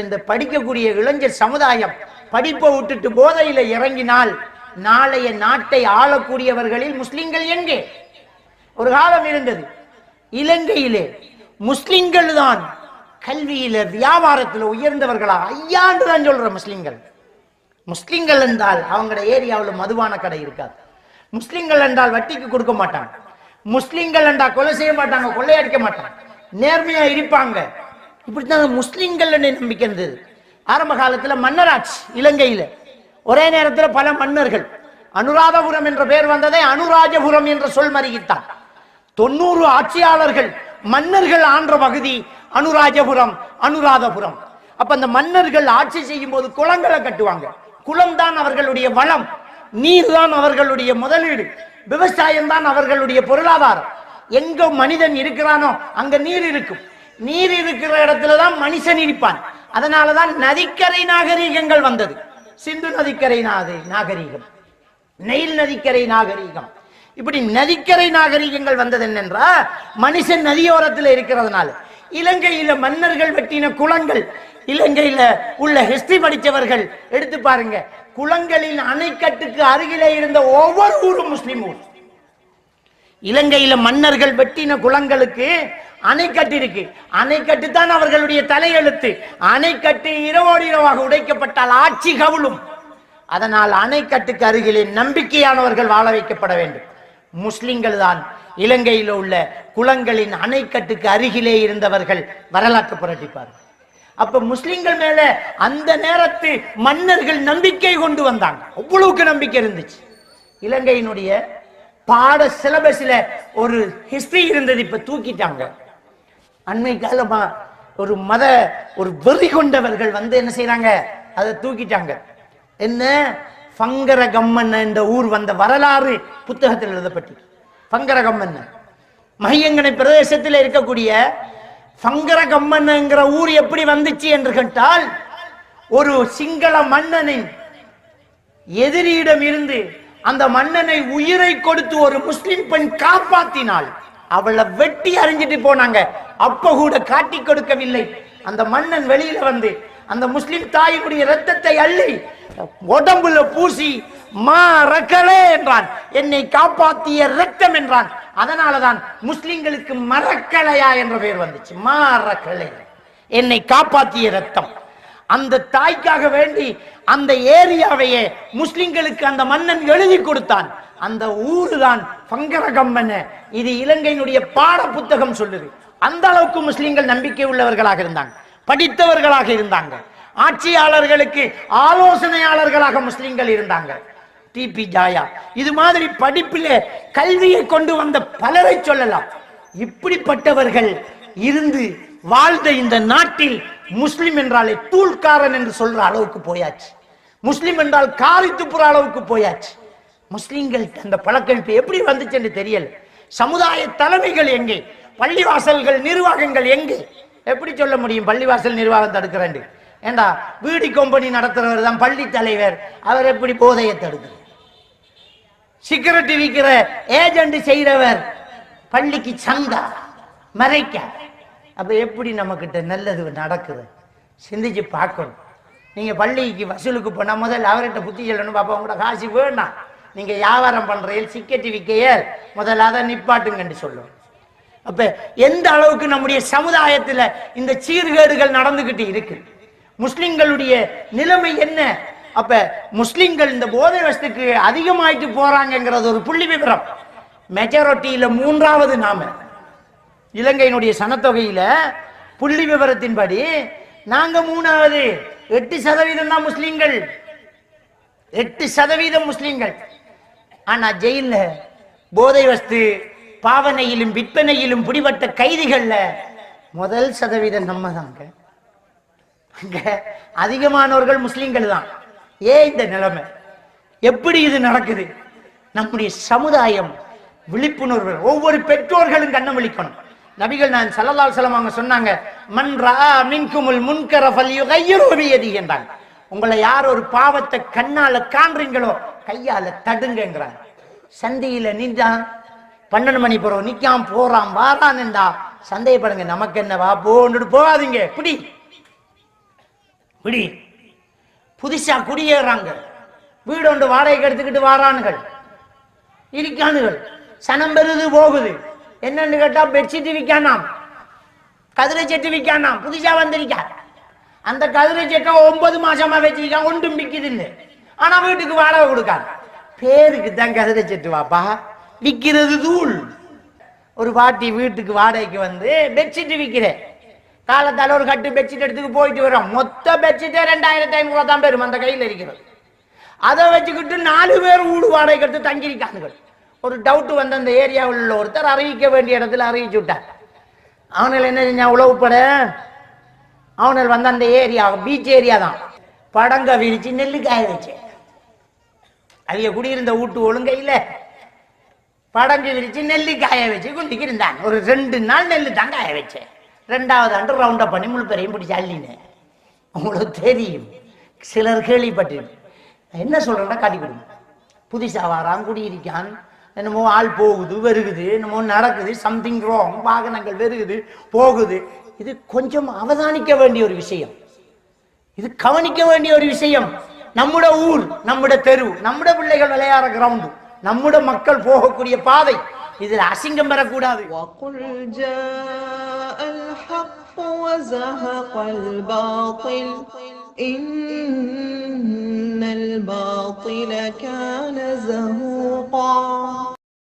இந்த படிக்கக்கூடிய இளைஞர் சமுதாயம் படிப்பை விட்டுட்டு போதையில இறங்கினால் நாளைய நாட்டை ஆளக்கூடியவர்களில் முஸ்லிம்கள் எங்கே? ஒரு காலம் இருந்தது. இலங்கையிலே முஸ்லிம்கள் தான் கல்வியில வியாபாரத்துல உயர்ந்தவர்களா? ஐயாண்டு தான் சொல்ற முஸ்லிம்கள். முஸ்லிம்கள் என்றால் அவங்களோட ஏரியாவில் மதுபான கடை இருக்காது. முஸ்லிம்கள் என்றால் வட்டிக்கு கொடுக்க மாட்டாங்க. முஸ்லிம்கள் என்றால் கொலை செய்ய மாட்டாங்க கொள்ளையடிக்க மாட்டாங்க. நேர்மையா இருப்பாங்க. இப்படித்தான் முஸ்லீம்கள் நம்பிக்கை இருந்தது. ஆரம்ப காலத்துல மன்னராட்சி இலங்கையில. ஒரே நேரத்துல பல மன்னர்கள். அனுராதபுரம் என்ற பெயர் வந்ததை அனுராஜபுரம் என்ற சொல் மருகித்தான் தொண்ணூறு ஆட்சியாளர்கள் மன்னர்கள் ஆன்ற பகுதி அனுராஜபுரம் அனுராதபுரம். அப்ப அந்த மன்னர்கள் ஆட்சி செய்யும் போது குளங்களை கட்டுவாங்க. குளம் தான் அவர்களுடைய வளம். நீர் தான் அவர்களுடைய முதலீடு. விவசாயம் தான் அவர்களுடைய பொருளாதாரம். எங்க மனிதன் இருக்கிறானோ அங்க நீர் இருக்கும். நீர் இருக்கிற இடத்துல தான் மனுஷன் இருப்பான். அதனாலதான் நதிக்கரை நாகரீகங்கள் வந்தது. சிந்து நதிக்கரை நாகரீகம். நெயில் நதிக்கரை நாகரீகம். இப்படி நதிக்கரை நாகரீகங்கள் வந்தது என்னென்றா? மனுஷன் நதியோரத்தில் இருக்கிறதுனால. இலங்கையில மன்னர்கள் வெட்டின குளங்கள் இலங்கையில உள்ள ஹிஸ்டரி படித்தவர்கள் எடுத்து பாருங்க. குளங்களின் அணைக்கட்டுக்கு அருகிலே இருந்த ஒவ்வொரு ஊரும் முஸ்லிம் ஊர். இலங்கையில மன்னர்கள் வெட்டின குளங்களுக்கு அணைக்கட்டு இருக்கு அணை கட்டுத்தான் அவர்களுடைய தலையெழுத்து. அணைக்கட்டு இரவோடு இரவாக உடைக்கப்பட்டால் ஆட்சி கவுளும் அதனால் அணைக்கட்டுக்கு அருகிலே நம்பிக்கையானவர்கள் வாழ வைக்கப்பட வேண்டும். முஸ்லிம்கள் தான் இலங்கையில் உள்ள குளங்களின் அணைக்கட்டுக்கு அருகிலே இருந்தவர்கள் வரலாற்று புரட்டிப்பார்கள் அப்ப முஸ்லிம்கள் மேல அந்த நேரத்து மன்னர்கள் நம்பிக்கை கொண்டு வந்தாங்க. அவ்வளவுக்கு நம்பிக்கை இருந்துச்சு. இலங்கையினுடைய பாட சிலபஸ்ல ஒரு ஹிஸ்டரி இருந்தது இப்ப தூக்கிட்டாங்க. அண்மை காலமா ஒரு மத ஒரு வெறி கொண்டவர்கள் வந்து என்ன செய்யறாங்க அதை தூக்கிட்டாங்க. என்ன? ஃபங்கரகம்மன் என்ற ஊர் வந்த வரலாறு புத்தகத்தில் எழுதப்பட்டு ஃபங்கரகம்மன் மையங்கனை பிரதேசத்தில் இருக்கக்கூடிய ஃபங்கரகம்மன்ங்கிற ஊர் எப்படி வந்துச்சு என்று கேட்டால் ஒரு சிங்கள மன்னனின் எதிரியிடம் இருந்து அந்த மன்னனை உயிரை கொடுத்து ஒரு முஸ்லிம் பெண் காப்பாத்தினாள். அவளை வெட்டி அறிஞ்சிட்டு போனாங்க. அப்ப கூட காட்டி கொடுக்கவில்லை. அந்த மன்னன் வெளியில வந்து அந்த முஸ்லிம் தாயினுடைய ரத்தத்தை அள்ளி உடம்புல பூசி மா ரக்கலே என்றான். என்னை காப்பாத்திய ரத்தம் என்றான். அதனாலதான் முஸ்லிம்களுக்கு மரக்கலையா என்ற பெயர் வந்துச்சு. மா என்னை காப்பாத்திய ரத்தம் அந்த தாய்க்காக வேண்டி அந்த ஏரியாவையே முஸ்லிம்களுக்கு அந்த மன்னன் எழுதி கொடுத்தான். அந்த ஊரு தான் பங்கரகம்மன். இது இலங்கையினுடைய பாட புத்தகம் சொல்லுது. அந்த அளவுக்கு முஸ்லிம்கள் நம்பிக்கை உள்ளவர்களாக இருந்தாங்க. படித்தவர்களாக இருந்தாங்க. ஆட்சியாளர்களுக்கு ஆலோசனையாளர்களாக முஸ்லிம்கள் இருந்தாங்க. டிபி ஜாயா. இது மாதிரி படிப்பிலே கல்வியை கொண்டு வந்த பலரை சொல்லலாம். இப்படிப்பட்டவர்கள் இருந்து வாழ்ந்த இந்த நாட்டில் முஸ்லிம் என்றாலே தூள்காரன் என்று சொல்ற அளவுக்கு போயாச்சு. முஸ்லிம் என்றால் காரி துப்புற அளவுக்கு போயாச்சு. முஸ்லிம்கள் அந்த பழக்கம் எப்படி எப்படி வந்துச்சுன்னு தெரியல. சமுதாய தலைமைகள் எங்கே? பள்ளிவாசல்கள் நிர்வாகங்கள் எங்கே? எப்படி சொல்ல முடியும்? பள்ளிவாசல் நிர்வாகம் தடுக்கிறாண்டு ஏண்டா வீடி கம்பெனி நடத்துறவர் தான் பள்ளி தலைவர். அவர் எப்படி போதையை தடுக்கிறார்? சிகரெட் விற்கிற ஏஜென்ட் செய்கிறவர் பள்ளிக்கு சந்தா மறைக்க. அப்போ எப்படி நம்மக்கிட்ட நல்லது நடக்குது? சிந்திச்சு பார்க்கணும். நீங்கள் பள்ளிக்கு வசூலுக்கு போனால் முதல்ல அவர்கிட்ட புத்தி சொல்லணும். பாப்பா உங்களோட காசு வேணாம். நீங்கள் வியாபாரம் பண்ணுறையில் சிக்கெட்டு விற்கைய முதலாக நிப்பாட்டுங்கன்னு சொல்லும் அப்போ எந்த அளவுக்கு நம்முடைய சமுதாயத்தில் இந்த சீர்கேடுகள் நடந்துக்கிட்டு இருக்கு? முஸ்லிம்களுடைய நிலைமை என்ன? அப்போ முஸ்லிம்கள் இந்த போதை வசத்துக்கு அதிகமாயிட்டு போகிறாங்கங்கிறது ஒரு புள்ளி விவரம். மெஜாரிட்டியில் மூன்றாவது நாம. இலங்கையினுடைய சனத்தொகையில் புள்ளி விவரத்தின்படி நாங்க மூணாவது எட்டு சதவீதம் தான் முஸ்லீம்கள். எட்டு சதவீதம் முஸ்லீம்கள். ஆனா ஜெயில்ல போதை வஸ்து பாவனையிலும் விற்பனையிலும் பிடிபட்ட கைதிகள்ல முதல் சதவீதம் நம்ம தாங்க அங்க. அதிகமானவர்கள் முஸ்லீம்கள் தான். ஏன் இந்த நிலைமை? எப்படி இது நடக்குது? நம்முடைய சமுதாயம் விழிப்புணர்வு ஒவ்வொரு பெற்றோர்களும் கண்ணம் விழிக்கணும். நபிகள் நான் சல்லல்லால் சலம் அவங்க சொன்னாங்க மன் ரா மின்குமுல் முன்கர ஃபல்யுகையிரு என்றாங்க. உங்களை யார் ஒரு பாவத்தை கண்ணால காண்றீங்களோ கையால தடுங்கிறாங்க சந்தையில நின்றான் பன்னெண்டு மணி போறோம் நிக்காம் போறான் வாரான் என்றா சந்தேகப்படுங்க நமக்கு என்ன வா போகாதீங்க. பிடி குடி. புதுசா குடியேறாங்க. வீடு ஒன்று வாடகைக்கு எடுத்துக்கிட்டு வாரானுகள். இருக்கானுகள். சனம் பெறுது போகுது. என்னன்னு கேட்டா பெட்ஷீட் விற்கானாம் கதிரை செட்டு விற்கானாம் புதுசா வந்திருக்கா? அந்த கதிரை செட்டை ஒன்பது மாசமா வச்சிருக்கான். ஒன்றும் விற்கிதுன்னு ஆனா வீட்டுக்கு வாடகை கொடுக்காது. பேருக்கு தான் கதிரை செட்டு வாப்பா. விற்கிறது தூள். ஒரு பாட்டி வீட்டுக்கு வாடகைக்கு வந்து பெட்ஷீட் விற்கிறேன் காலத்தால ஒரு கட்டு பெட்ஷீட் எடுத்துக்கு போயிட்டு வரோம் மொத்த பெட்ஷீட்டே ரெண்டாயிரத்தி ஐநூறு தான் பெரும் அந்த கையில் இருக்கிறது. அதை வச்சுக்கிட்டு நாலு பேர் வீடு வாடகைக்கு எடுத்து தங்கியிருக்காங்க ஒரு டவுட் வந்து அந்த ஏரியாவில் உள்ள ஒருத்தர் அறிவிக்க வேண்டிய இடத்துல அறிவிச்சு விட்டார். அவனில் என்ன செஞ்சான்? உழவுப்பட அவனில் வந்து அந்த ஏரியா பீச் ஏரியா தான். படங்க விரிச்சு நெல்லு காய வச்சு. அவங்க குடியிருந்த வீட்டு ஒழுங்கையில் படங்கு விரிச்சு நெல்லு காய வச்சு குண்டிக்கு இருந்தான். ஒரு ரெண்டு நாள் நெல்லு தான் காய வச்சேன் ரெண்டாவது ஆண்டு ரவுண்டப் பண்ணி முழு பெரையும் பிடிச்சி அள்ளினேன் உங்களுக்கு தெரியும். சிலர் கேள்விப்பட்டு என்ன சொல்கிறேன்னா காட்டி கொடுங்க. புதுசாக வாரான் குடியிருக்கான். என்னமோ ஆள் போகுது வருகுது என்னமோ நடக்குது சம்திங் ராங் வாகனங்கள் வருகுது போகுது இது கொஞ்சம் அவதானிக்க வேண்டிய ஒரு விஷயம் இது கவனிக்க வேண்டிய ஒரு விஷயம் நம்முட ஊர் நம்முட தெரு நம்முட பிள்ளைகள் விளையாடுற கிரவுண்டு நம்முட மக்கள் போகக்கூடிய பாதை இதில் அசிங்கம் பெறக்கூடாது وقل جاء الحق وزهق الباطل إن الباطل كان زهوقا.